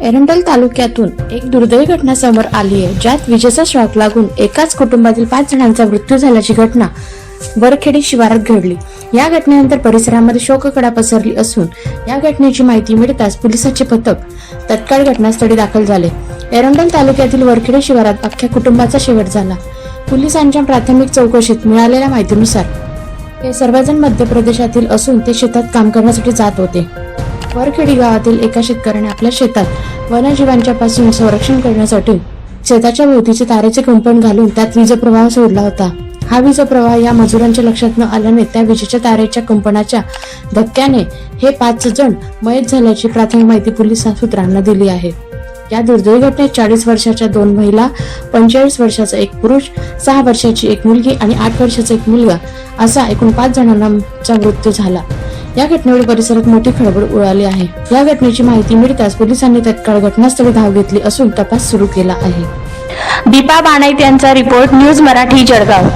एरंडल तालुक्यातून एक दुर्दैवी घटना समोर आली आहे ज्यात विजेचा शॉक लागून एकाच कुटुंबातील पाच जणांचा मृत्यू झाल्याची घटना वरखेडी शिवारात घडली. या घटनेनंतर परिसरामध्ये शोककडा पसरली असून या घटनेची माहिती मिळताच पोलिसांचे पथक तत्काळ घटनास्थळी दाखल झाले. एरंडल तालुक्यातील वरखेडी शिवारात अख्ख्या कुटुंबाचा शेवट झाला. पोलिसांच्या प्राथमिक चौकशीत मिळालेल्या माहितीनुसार हे सर्वजण मध्य प्रदेशातील असून ते शेतात काम करण्यासाठी जात होते. वरखेडी गावातील एका शेतकऱ्याने आपल्या शेतात वनजीवांच्या पासून संरक्षण करण्यासाठी शेताच्या भोवतीचे तारेचे कुंपण घालून त्यात वीज प्रवाह सोडला होता. हा वीज प्रवाह या मजुरांच्या लक्षात न आल्याने त्या विजेच्या तारेच्या कुंपणाच्या धक्क्याने हे पाच जण मयत झाल्याची प्राथमिक माहिती पोलीस सूत्रांना दिली आहे. या दुर्दैवी घटनेत चाळीस वर्षाच्या दोन महिला पंचेचाळीस वर्षाचा एक पुरुष सहा वर्षाची एक मुलगी आणि आठ वर्षाचा एक मुलगा असा एकूण पाच जणांचा मृत्यू झाला. या घटनेवर परिसरात मोठी खळबळ उडाली आहे. या घटनेची माहिती मिळताच पोलिसांनी तत्काळ घटनास्थळी धाव घेतली असून तपास सुरू केला आहे. दीपा बाणाईत यांचा रिपोर्ट न्यूज मराठी जळगाव.